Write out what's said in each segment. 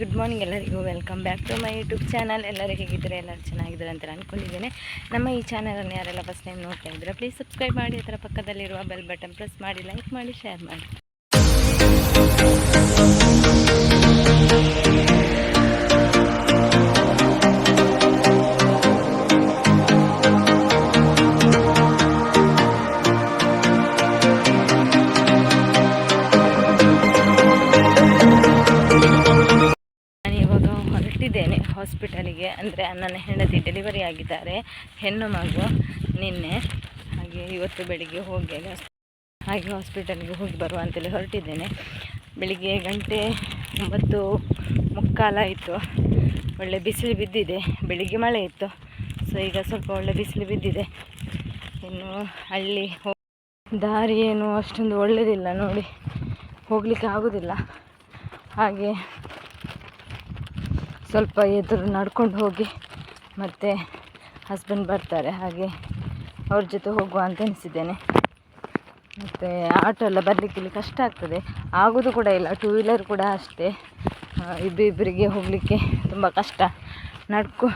Good morning ಎಲ್ಲರಿಗೂ. Welcome back to my YouTube channel ಎಲ್ಲರೂ ಹೇಗಿದ್ದಾರೆ? ಎಲ್ಲರೂ ಚೆನ್ನಾಗಿದ್ದಾರೆ ಅಂತ ಅಂದ್ಕೊಂಡಿದ್ದೇನೆ ನಮ್ಮ ಈ ಚಾನಲನ್ನು ಯಾರೆಲ್ಲ ಫಸ್ಟ್ ಟೈಮ್ ನೋಡ್ತಾ ಇದ್ದರೆ ಪ್ಲೀಸ್ ಸಬ್ಸ್ಕ್ರೈಬ್ ಮಾಡಿ. ಅದರ ಪಕ್ಕದಲ್ಲಿರುವ ಬೆಲ್ ಬಟನ್ ಪ್ರೆಸ್ ಮಾಡಿ. ಲೈಕ್ ಮಾಡಿ ಶೇರ್ ಮಾಡಿ. ಹಾಸ್ಪಿಟಲಿಗೆ, ಅಂದರೆ ನನ್ನ ಹೆಂಡತಿ ಡೆಲಿವರಿ ಆಗಿದ್ದಾರೆ, ಹೆಣ್ಣು ಮಗು ನಿನ್ನೆ, ಹಾಗೆ ಇವತ್ತು ಬೆಳಿಗ್ಗೆ ಹೋಗಿ ಹಾಗೆ ಹಾಸ್ಪಿಟಲ್ಗೆ ಹೋಗಿ ಬರುವ ಅಂತೇಳಿ ಹೊರಟಿದ್ದೇನೆ. ಬೆಳಿಗ್ಗೆ ಗಂಟೆ ಒಂಬತ್ತು ಮುಕ್ಕಾಲಾಯಿತು ಒಳ್ಳೆ ಬಿಸಿಲು ಬಿದ್ದಿದೆ. ಬೆಳಿಗ್ಗೆ ಮಳೆ ಇತ್ತು. ಸೊ ಈಗ ಸ್ವಲ್ಪ ಒಳ್ಳೆ ಬಿಸಿಲು ಬಿದ್ದಿದೆ. ಇನ್ನು ಹಳ್ಳಿ ದಾರಿ ಏನು ಅಷ್ಟೊಂದು ಒಳ್ಳೆಯದಿಲ್ಲ ನೋಡಿ. ಹೋಗಲಿಕ್ಕೆ ಆಗೋದಿಲ್ಲ. ಹಾಗೆ ಸ್ವಲ್ಪ ಎದುರು ನಡ್ಕೊಂಡು ಹೋಗಿ ಮತ್ತು ಹಸ್ಬೆಂಡ್ ಬರ್ತಾರೆ. ಹಾಗೆ ಅವ್ರ ಜೊತೆ ಹೋಗುವ ಅಂತ ಎನಿಸಿದ್ದೇನೆ ಮತ್ತು ಆಟೋ ಎಲ್ಲ ಬರಲಿಕ್ಕೆ ಇಲ್ಲಿ ಕಷ್ಟ ಆಗ್ತದೆ. ಆಗೋದು ಕೂಡ ಇಲ್ಲ. ಟೂ ವೀಲರ್ ಕೂಡ ಅಷ್ಟೇ. ಇಬ್ಬಿಬ್ಬರಿಗೆ ಹೋಗಲಿಕ್ಕೆ ತುಂಬ ಕಷ್ಟ. ನಡ್ಕೊ,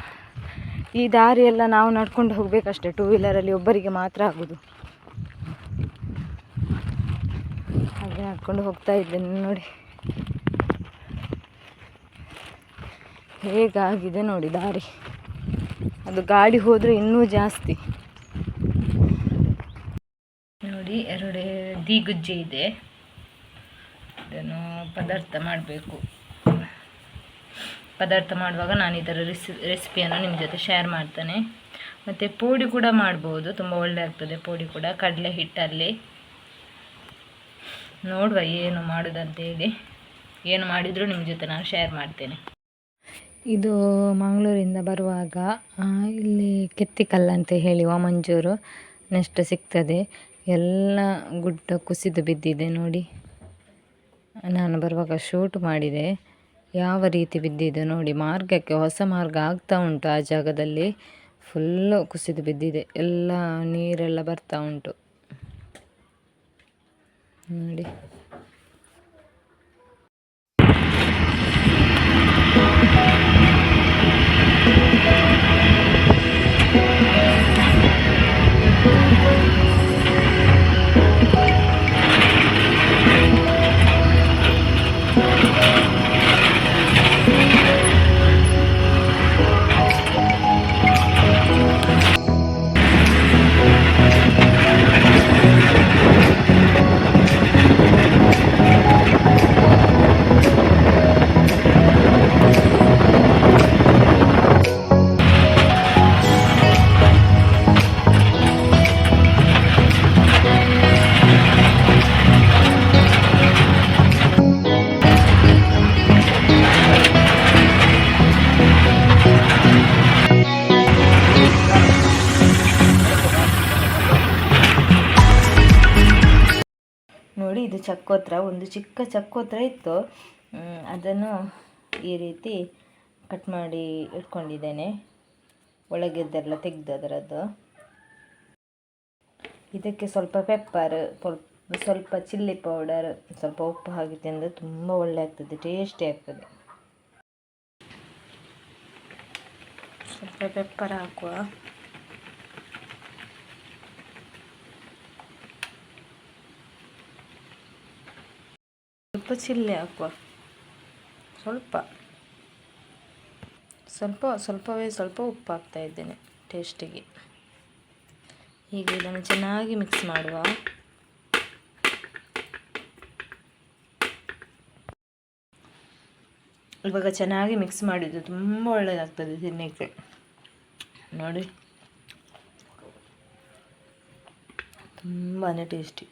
ಈ ದಾರಿಯೆಲ್ಲ ನಾವು ನಡ್ಕೊಂಡು ಹೋಗಬೇಕಷ್ಟೆ. ಟೂ ವೀಲರಲ್ಲಿ ಒಬ್ಬರಿಗೆ ಮಾತ್ರ ಆಗೋದು. ಹಾಗೆ ನಡ್ಕೊಂಡು ಹೋಗ್ತಾ ಇದ್ದೇನೆ ನೋಡಿ. ಹೇಗಾಗಿದೆ ನೋಡಿ ದಾರಿ. ಅದು ಗಾಡಿ ಹೋದರೆ ಇನ್ನೂ ಜಾಸ್ತಿ. ನೋಡಿ ಎರಡು ದಿಗುಜ್ಜೆ ಇದೆ. ಇದನ್ನು ಪದಾರ್ಥ ಮಾಡಬೇಕು. ಪದಾರ್ಥ ಮಾಡುವಾಗ ನಾನು ಇದರ ರೆಸಿ, ರೆಸಿಪಿಯನ್ನು ನಿಮ್ಮ ಜೊತೆ ಶೇರ್ ಮಾಡ್ತೇನೆ. ಮತ್ತು ಪೋಡಿ ಕೂಡ ಮಾಡ್ಬೋದು. ತುಂಬ ಒಳ್ಳೆ ಆಗ್ತದೆ ಪೋಡಿ ಕೂಡ. ಕಡಲೆ ಹಿಟ್ಟಲ್ಲಿ. ನೋಡುವ ಏನು ಮಾಡೋದಂತೇಳಿ ಏನು ಮಾಡಿದರೂ ನಿಮ್ಮ ಜೊತೆ ನಾನು ಶೇರ್ ಮಾಡ್ತೇನೆ. ಇದು ಮಂಗಳೂರಿಂದ ಬರುವಾಗ ಇಲ್ಲಿ ಕೆತ್ತಿಕಲ್ಲು ಅಂತ ಹೇಳಿ ವಾಮಂಜೂರು ನೆಕ್ಸ್ಟ್ ಸಿಗ್ತದೆ. ಎಲ್ಲ ಗುಡ್ಡ ಕುಸಿದು ಬಿದ್ದಿದೆ ನೋಡಿ. ನಾನು ಬರುವಾಗ ಶೂಟ್ ಮಾಡಿದೆ. ಯಾವ ರೀತಿ ಬಿದ್ದಿದೆ ನೋಡಿ. ಮಾರ್ಗಕ್ಕೆ ಹೊಸ ಮಾರ್ಗ ಆಗ್ತಾ ಉಂಟು ಆ ಜಾಗದಲ್ಲಿ. ಫುಲ್ಲು ಕುಸಿದು ಬಿದ್ದಿದೆ. ಎಲ್ಲ ನೀರೆಲ್ಲ ಬರ್ತಾ ಉಂಟು. ನೋಡಿ. ನೋಡಿ ಇದು ಚಕ್ಕೋತ್ರ, ಒಂದು ಚಿಕ್ಕ ಚಕ್ಕೋತ್ರ ಇತ್ತು. ಅದನ್ನು ಈ ರೀತಿ ಕಟ್ ಮಾಡಿ ಇಟ್ಕೊಂಡಿದ್ದೇನೆ. ಒಳಗಿದ್ದೆಲ್ಲ ತೆಗೆದು ಅದರದ್ದು. ಇದಕ್ಕೆ ಸ್ವಲ್ಪ ಪೆಪ್ಪರ್ ಸ್ವಲ್ಪ ಚಿಲ್ಲಿ ಪೌಡರ್ ಸ್ವಲ್ಪ ಉಪ್ಪು ಹಾಕಿ ತಿಂದರೆ ತುಂಬ ಒಳ್ಳೆ ಆಗ್ತದೆ ಟೇಸ್ಟಿ ಆಗ್ತದೆ. ಸ್ವಲ್ಪ ಪೆಪ್ಪರ್ ಹಾಕುವ. ಸ್ವಲ್ಪ ಚಿಲ್ಲಿ ಹಾಕುವ. ಸ್ವಲ್ಪ. ಸ್ವಲ್ಪ, ಸ್ವಲ್ಪವೇ ಸ್ವಲ್ಪ ಉಪ್ಪು ಹಾಕ್ತಾ ಇದ್ದೇನೆ ಟೇಸ್ಟಿಗೆ. ಹೀಗೆ ಇದನ್ನು ಚೆನ್ನಾಗಿ ಮಿಕ್ಸ್ ಮಾಡುವ. ಇವಾಗ ಚೆನ್ನಾಗಿ ಮಿಕ್ಸ್ ಮಾಡಿದ್ದು ತುಂಬ ಒಳ್ಳೆಯದಾಗ್ತದೆ ತಿನ್ನಕ್ಕೆ ನೋಡಿ. ತುಂಬಾ ಟೇಸ್ಟಿ